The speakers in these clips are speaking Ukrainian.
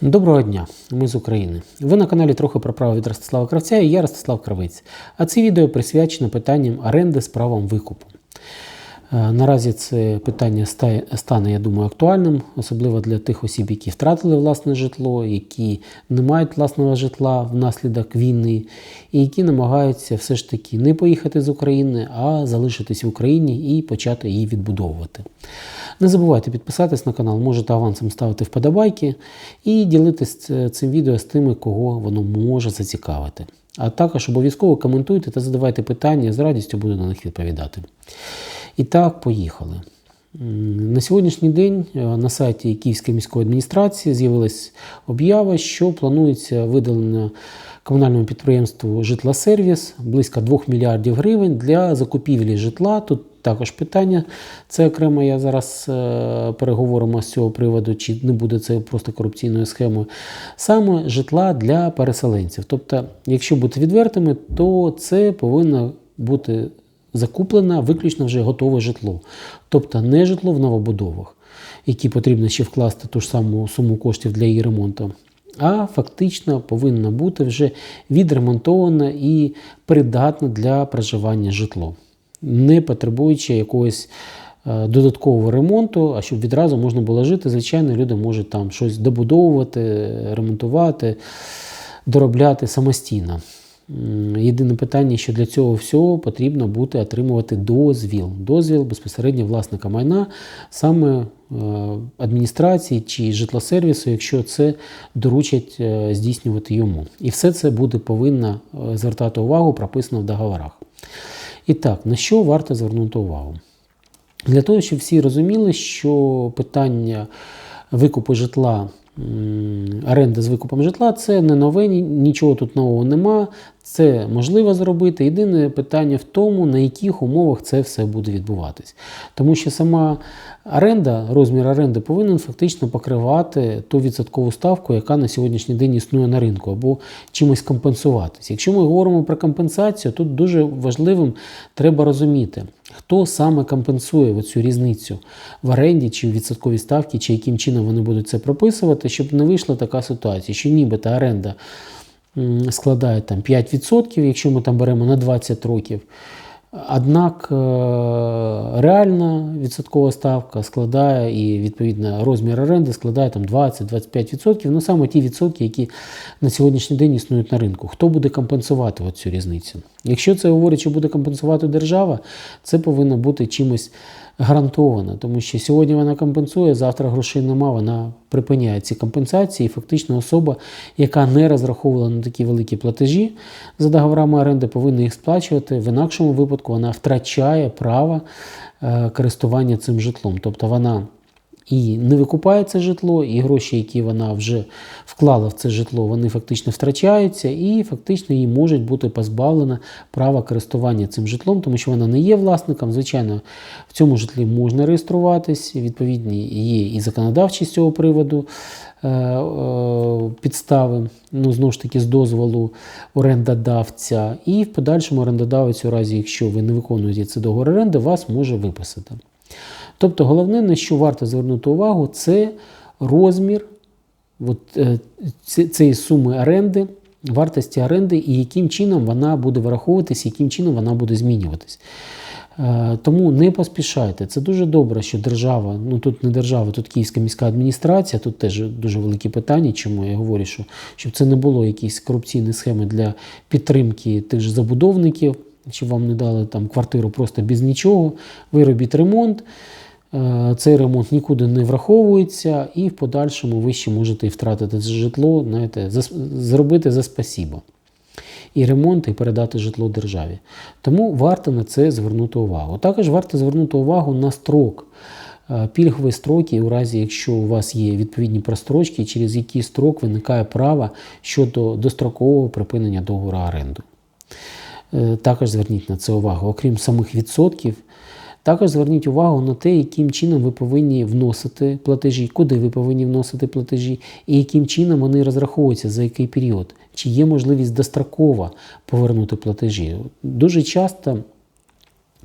Доброго дня, ми з України. Ви на каналі трохи про право від Ростислава Кравця і я Ростислав Кравець. А це відео присвячено питанням оренди з правом викупу. Е, Наразі це питання стане, я думаю, актуальним, особливо для тих осіб, які втратили власне житло, які не мають власного житла внаслідок війни, і які намагаються все ж таки не поїхати з України, а залишитись в Україні і почати її відбудовувати. Не забувайте підписатись на канал, можете авансом ставити вподобайки і ділитись е, цим відео з тими, кого воно може зацікавити. А також обов'язково коментуйте та задавайте питання, з радістю буду на них відповідати. І так, поїхали. На сьогоднішній день е, на сайті Київської міської адміністрації з'явилась об'ява, що планується видалення комунальному підприємству Житлосервіс близько 2 мільярдів гривень для закупівлі житла. Тут також питання. Це окремо я зараз е, переговоримо з цього приводу, чи не буде це просто корупційною схемою. Саме житла для переселенців. Тобто, якщо бути відвертими, то це повинно бути закуплене виключно вже готове житло. Тобто не житло в новобудовах, які потрібно ще вкласти ту ж саму суму коштів для її ремонту. А фактично повинно бути вже відремонтоване і придатне для проживання житло, не потребуючи якогось е, додаткового ремонту, а щоб відразу можна було жити, звичайно, люди можуть там щось добудовувати, ремонтувати, доробляти самостійно. Єдине питання, що для цього всього потрібно буде отримувати дозвіл. Дозвіл безпосередньо власника майна, саме е, адміністрації чи житлосервісу, якщо це доручать е, здійснювати йому. І все це буде повинно е, звертати увагу, прописано в договорах. І так, на що варто звернути увагу? Для того, щоб всі розуміли, що питання викупу житла, м, оренди з викупом житла це не нове, нічого тут нового нема. Це можливо зробити. Єдине питання в тому, на яких умовах це все буде відбуватись. Тому що сама оренда, розмір оренди повинен фактично покривати ту відсоткову ставку, яка на сьогоднішній день існує на ринку, або чимось компенсуватись. Якщо ми говоримо про компенсацію, тут дуже важливим треба розуміти, хто саме компенсує цю різницю в оренді чи в відсотковій ставці, чи яким чином вони будуть це прописувати, щоб не вийшла така ситуація, що нібито оренда складає там 5%, якщо ми там беремо на 20 років. Однак е, реальна відсоткова ставка складає і відповідно розмір оренди складає там 20-25%. Ну саме ті відсотки, які на сьогоднішній день існують на ринку. Хто буде компенсувати цю різницю? Якщо це говорить, що буде компенсувати держава, це повинно бути чимось гарантовано, тому що сьогодні вона компенсує, завтра грошей нема, вона припиняє ці компенсації. І фактично особа, яка не розраховувала на такі великі платежі за договорами оренди, повинна їх сплачувати. В інакшому випадку вона втрачає право е, користування цим житлом. Тобто вона і не викупає це житло, і гроші, які вона вже вклала в це житло, вони фактично втрачаються, і фактично їй можуть бути позбавлено права користування цим житлом, тому що вона не є власником. Звичайно, в цьому житлі можна реєструватись, відповідні є і законодавчі з цього приводу е, е, підстави, ну знову ж таки, з дозволу орендодавця, і в подальшому орендодавець, у разі, якщо ви не виконуєте цей договор оренди, вас може виписати. Тобто головне, на що варто звернути увагу, це розмір от, е, цієї суми оренди, вартості оренди і яким чином вона буде враховуватись, яким чином вона буде змінюватись. Е, Тому не поспішайте. Це дуже добре, що держава, ну тут не держава, тут Київська міська адміністрація, тут теж дуже великі питання, чому я говорю, що щоб це не було якісь корупційні схеми для підтримки тих же забудовників, щоб вам не дали там квартиру просто без нічого. Ви робіть ремонт. Е, Цей ремонт нікуди не враховується, і в подальшому ви ще можете і втратити це житло, знаєте, за, зробити за спасібо. І ремонт, і передати житло державі. Тому варто на це звернути увагу. Також варто звернути увагу на строк. Е, Пільгові строки, у разі, якщо у вас є відповідні прострочки, через який строк виникає право щодо дострокового припинення договору оренду. Е, Також зверніть на це увагу. Окрім самих відсотків, також зверніть увагу на те, яким чином ви повинні вносити платежі, куди ви повинні вносити платежі, і яким чином вони розраховуються, за який період. Чи є можливість достроково повернути платежі. Дуже часто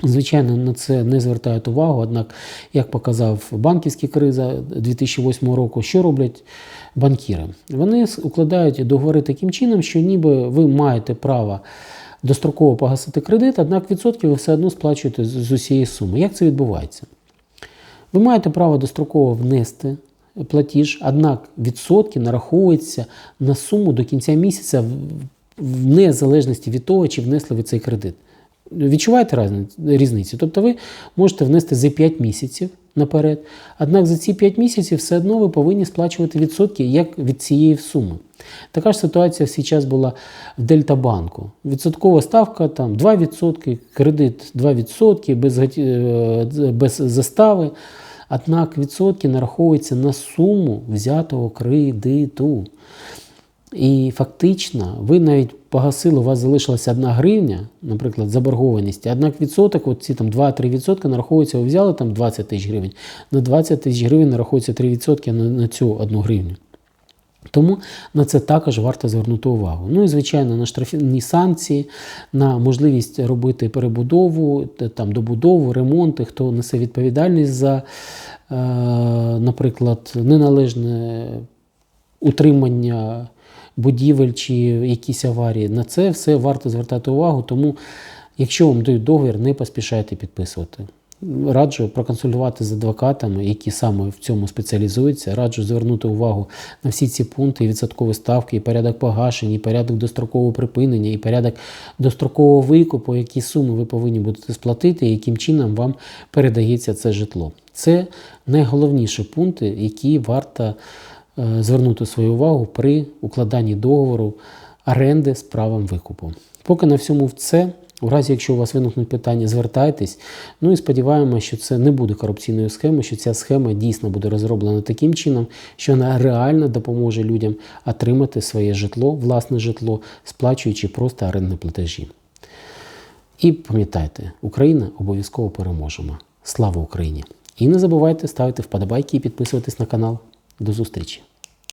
Звичайно, на це не звертають увагу. Однак, як показав банківська криза 2008 року, що роблять банкіри? Вони укладають договори таким чином, що ніби ви маєте право достроково погасити кредит, однак відсотки ви все одно сплачуєте з усієї суми. Як це відбувається? Ви маєте право достроково внести платіж, однак відсотки нараховуються на суму до кінця місяця в незалежності від того, чи внесли ви цей кредит. Відчуваєте різницю? Тобто ви можете внести за 5 місяців наперед, однак за ці 5 місяців все одно ви повинні сплачувати відсотки як від цієї суми. Така ж ситуація в час була в Дельтабанку. Відсоткова ставка там 2%, кредит 2% без, е, без застави. Однак відсотки нараховуються на суму взятого кредиту. І фактично, ви навіть погасили, у вас залишилася одна гривня, наприклад, заборгованість, однак відсоток, от ці там 2-3 відсотки нараховуються, ви взяли там 20 тисяч гривень, на 20 тисяч гривень нараховується 3 відсотки на, на цю одну гривню. Тому на це також варто звернути увагу. Ну і звичайно, на штрафні санкції, на можливість робити перебудову, там добудову, ремонти, хто несе відповідальність за, е, наприклад, неналежне утримання будівель чи якісь аварії. На це все варто звертати увагу. Тому, якщо вам дають договір, не поспішайте підписувати. Раджу проконсультувати з адвокатами, які саме в цьому спеціалізуються. Раджу звернути увагу на всі ці пункти, і відсоткові ставки, і порядок погашення, і порядок дострокового припинення, і порядок дострокового викупу, які суми ви повинні будете сплатити, і яким чином вам передається це житло. Це найголовніші пункти, які варто звернути свою увагу при укладанні договору оренди з правом викупу. Поки на всьому все. У разі, якщо у вас виникнуть питання, звертайтесь. Ну і сподіваємося, що це не буде корупційною схемою, що ця схема дійсно буде розроблена таким чином, що вона реально допоможе людям отримати своє житло, власне житло, сплачуючи просто орендні платежі. І пам'ятайте, Україна обов'язково переможемо. Слава Україні! І не забувайте ставити вподобайки і підписуватись на канал. До зустрічі!